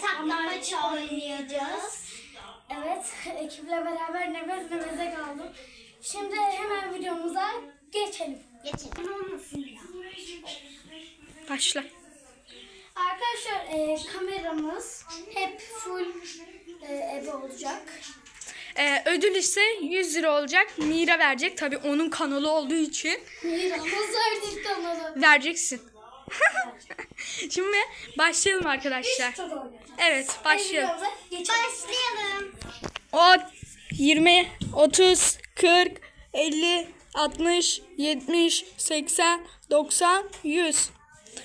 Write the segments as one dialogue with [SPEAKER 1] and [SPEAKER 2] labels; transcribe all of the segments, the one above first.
[SPEAKER 1] Saklambaç oynayacağız.
[SPEAKER 2] Evet, ekiple beraber nefes nefese kaldım. Şimdi hemen videomuza geçelim.
[SPEAKER 1] Geçelim.
[SPEAKER 3] Başla.
[SPEAKER 2] Arkadaşlar e, kameramız hep full e, ebe olacak.
[SPEAKER 3] Ee, ödül ise 100 lira olacak. Mira verecek. Tabii onun kanalı olduğu için
[SPEAKER 2] Miramız verdik kanalı.
[SPEAKER 3] vereceksin. Şimdi başlayalım arkadaşlar. Evet başlayalım.
[SPEAKER 1] Başlayalım.
[SPEAKER 3] 10, 20, 30, 40, 50, 60, 70, 80, 90, 100.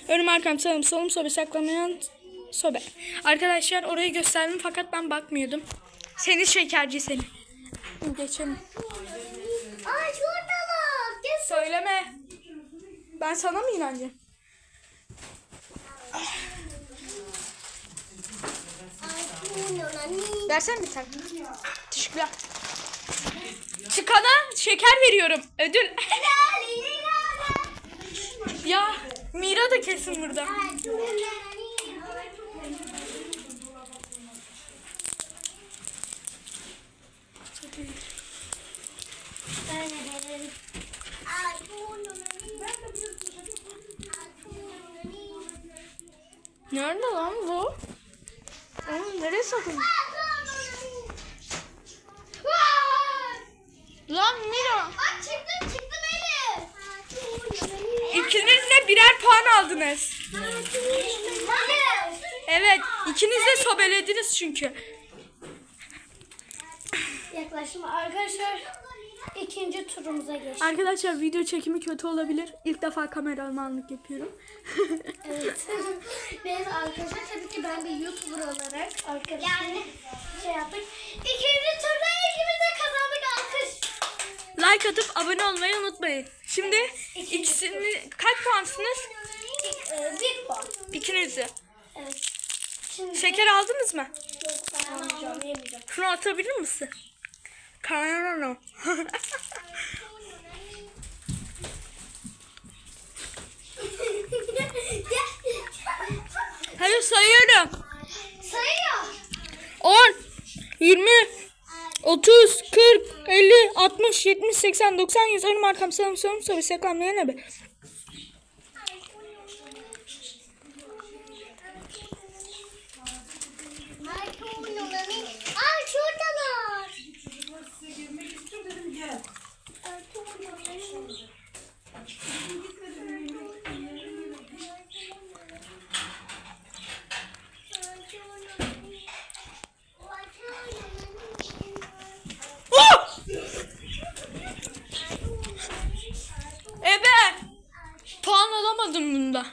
[SPEAKER 3] Önüm arkam sağım solum sobe saklamayan sobe. Arkadaşlar orayı gösterdim fakat ben bakmıyordum. Seni şekerci seni. Geçelim.
[SPEAKER 1] Aa şuradalar. Gel.
[SPEAKER 3] Söyleme. Ben sana mı inanacağım? Versen bir tane. Teşekkürler. Çıkana şeker veriyorum. Ödül. ya Mira da kesin burada. Nerede lan bu? Oğlum nereye sakın? Lan Mira.
[SPEAKER 1] Bak çıktım çıktım Elif.
[SPEAKER 3] İkiniz de birer puan aldınız. Evet ikiniz de sobelediniz çünkü.
[SPEAKER 2] Yaklaşım arkadaşlar ikinci turumuza geçtik.
[SPEAKER 3] Arkadaşlar video çekimi kötü olabilir. İlk defa kameramanlık yapıyorum.
[SPEAKER 2] Evet. Neyse arkadaşlar tabii ki ben bir YouTuber olarak arkadaşlar
[SPEAKER 1] Yani.
[SPEAKER 2] şey yaptık. İkinci turda ikimiz de kazandık alkış.
[SPEAKER 3] like atıp abone olmayı unutmayın. Şimdi ikisini kaç puansınız?
[SPEAKER 2] Ee, bir puan.
[SPEAKER 3] İkiniz de.
[SPEAKER 2] Evet. Şimdi
[SPEAKER 3] Şeker aldınız mı?
[SPEAKER 2] Yok, ben almayacağım, yemeyeceğim.
[SPEAKER 3] Şunu atabilir misin? Kamera Hadi sayıyorum.
[SPEAKER 1] Sayıyor.
[SPEAKER 3] 10, 20, 30, 40, 50, 60, 70, 80, 90, 100. Önüm arkam sağım solum soru saklanmaya ne be?
[SPEAKER 1] Aa şuradalar.
[SPEAKER 3] Oh! Ebe! Puan alamadım bunda.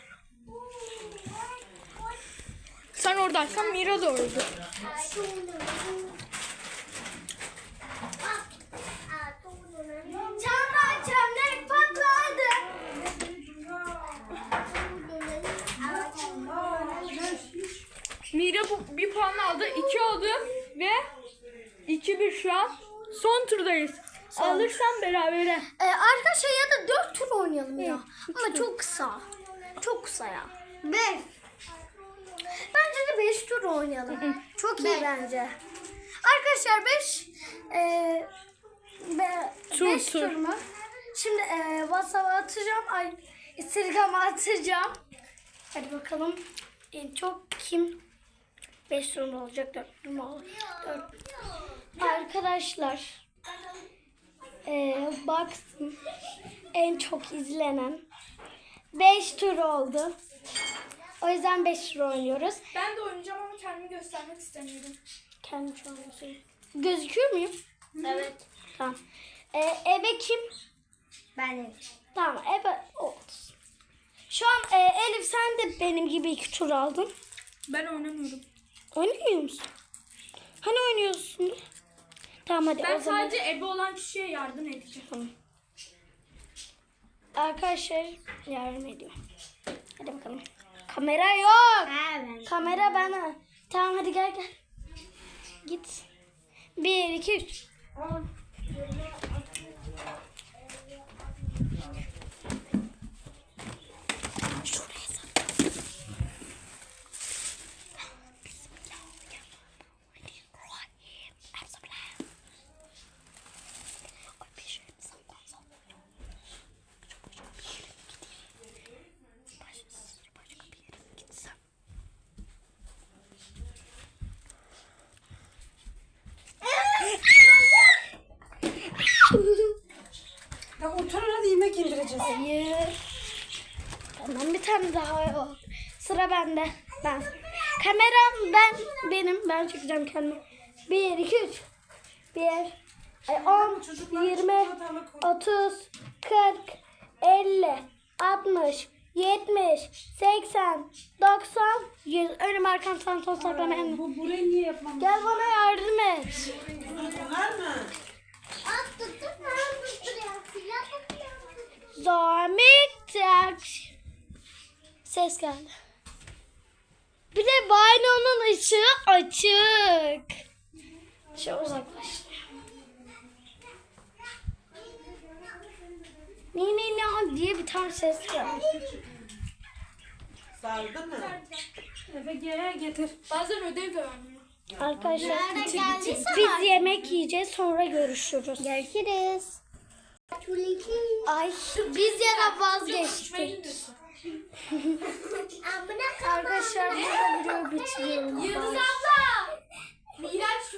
[SPEAKER 3] Oradaysan Mira da orada.
[SPEAKER 1] Camlar patladı.
[SPEAKER 3] Mira bu bir puan aldı. 2 oldu ve 2-1 şu an. Son turdayız. Alırsam berabere.
[SPEAKER 2] Ee, arkadaşlar ya da dört tur oynayalım ya. Ama çok kısa. Çok kısa ya.
[SPEAKER 1] Beş.
[SPEAKER 2] Bence de 5 tur oynayalım. Çok iyi bence. Arkadaşlar 5 e, be,
[SPEAKER 3] Tur,
[SPEAKER 2] beş
[SPEAKER 3] tur.
[SPEAKER 2] tur mu? Şimdi e, WhatsApp'a atacağım. Ay Instagram'a atacağım. Hadi bakalım. En çok kim 5 tur mu olacak? 4 tur mu olacak? Arkadaşlar e, baktım en çok izlenen 5 tur oldu. O yüzden 5 tur oynuyoruz.
[SPEAKER 3] Ben de oynayacağım ama kendimi göstermek istemiyorum.
[SPEAKER 2] Kendim şu an göstereyim. Gözüküyor muyum?
[SPEAKER 1] Evet.
[SPEAKER 2] Tamam. Ee, ebe kim?
[SPEAKER 1] Ben
[SPEAKER 2] Tamam ebe olsun. Şu an e, Elif sen de benim gibi iki tur aldın.
[SPEAKER 3] Ben oynamıyorum.
[SPEAKER 2] Oynamıyor musun? Hani oynuyorsun? Tamam hadi
[SPEAKER 3] Ben
[SPEAKER 2] o zaman.
[SPEAKER 3] sadece ebe olan kişiye yardım edeceğim.
[SPEAKER 2] Arkadaşlar yardım ediyorum. Hadi bakalım. Kamera yok.
[SPEAKER 1] Evet.
[SPEAKER 2] Kamera bana. Tamam hadi gel gel. Git. Bir, iki, üç. Ya otur hadi yemek indireceğiz. Hayır. Tamam bir tane daha yok. Sıra bende. Ben. Kameram ben benim. Ben çekeceğim kendimi. 1 2 3 1 10 20 30 40 50 60 70 80 90 100 önüm arkam sağım sol saklama en.
[SPEAKER 4] Bu burayı niye yapmam?
[SPEAKER 2] Gel bana yardım et.
[SPEAKER 4] Var mı?
[SPEAKER 2] Zamik tak. Ses geldi. Bir de banonun ışığı açık. Şu uzaklaş. Ne ne ne diye bir tane ses geldi.
[SPEAKER 4] Sardı mı? Eve gel getir.
[SPEAKER 3] Bazen ödev de vermiyor.
[SPEAKER 2] Arkadaşlar biz yemek yiyeceğiz sonra görüşürüz.
[SPEAKER 1] Görüşürüz.
[SPEAKER 2] Ay biz yana vazgeçtik.
[SPEAKER 1] Amına
[SPEAKER 2] Arkadaşlar burada video bitiriyorum.
[SPEAKER 3] Yıldız abla. Miraç